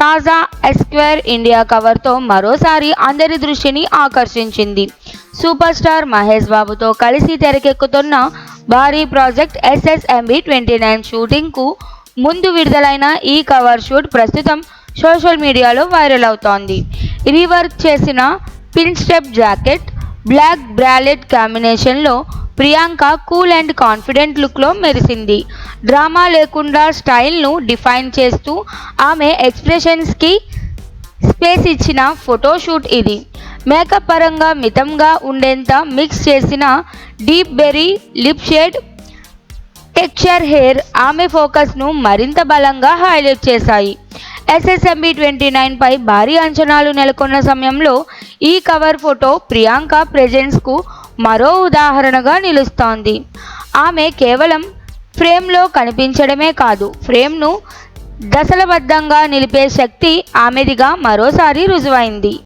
తాజా S square India కవర్తో మరోసారి అందరి దృష్టిని ఆకర్షించింది. సూపర్ స్టార్ మహేష్ బాబుతో కలిసి తెరకెక్కుతున్న భారీ ప్రాజెక్ట్ ఎస్ఎస్ఎంబి ట్వంటీ నైన్ షూటింగ్కు ముందు విడుదలైన ఈ కవర్ షూట్ ప్రస్తుతం సోషల్ మీడియాలో వైరల్ అవుతోంది. రీవర్క్ చేసిన pin step jacket black bralette కాంబినేషన్లో ప్రియాంక కూల్ అండ్ కాన్ఫిడెంట్ లుక్లో మెరిసింది. డ్రామా లేకుండా స్టైల్ను డిఫైన్ చేస్తూ ఆమె ఎక్స్ప్రెషన్స్కి స్పేస్ ఇచ్చిన ఫోటోషూట్ ఇది. మేకప్ పరంగా మితంగా ఉండేంత మిక్స్ చేసిన deep berry lip shade texture hair ఆమె ఫోకస్ను మరింత బలంగా హైలైట్ చేశాయి. ఎస్ఎస్ఎంబి ట్వంటీ నైన్పై భారీ అంచనాలు నెలకొన్న సమయంలో ఈ కవర్ ఫోటో ప్రియాంక ప్రెజెన్స్కు మరో ఉదాహరణగా నిలుస్తోంది. ఆమె కేవలం ఫ్రేమ్లో కనిపించడమే కాదు ఫ్రేమ్ను దశలబద్ధంగా నిలిపే శక్తి ఆమెదిగా మరోసారి రుజువైంది.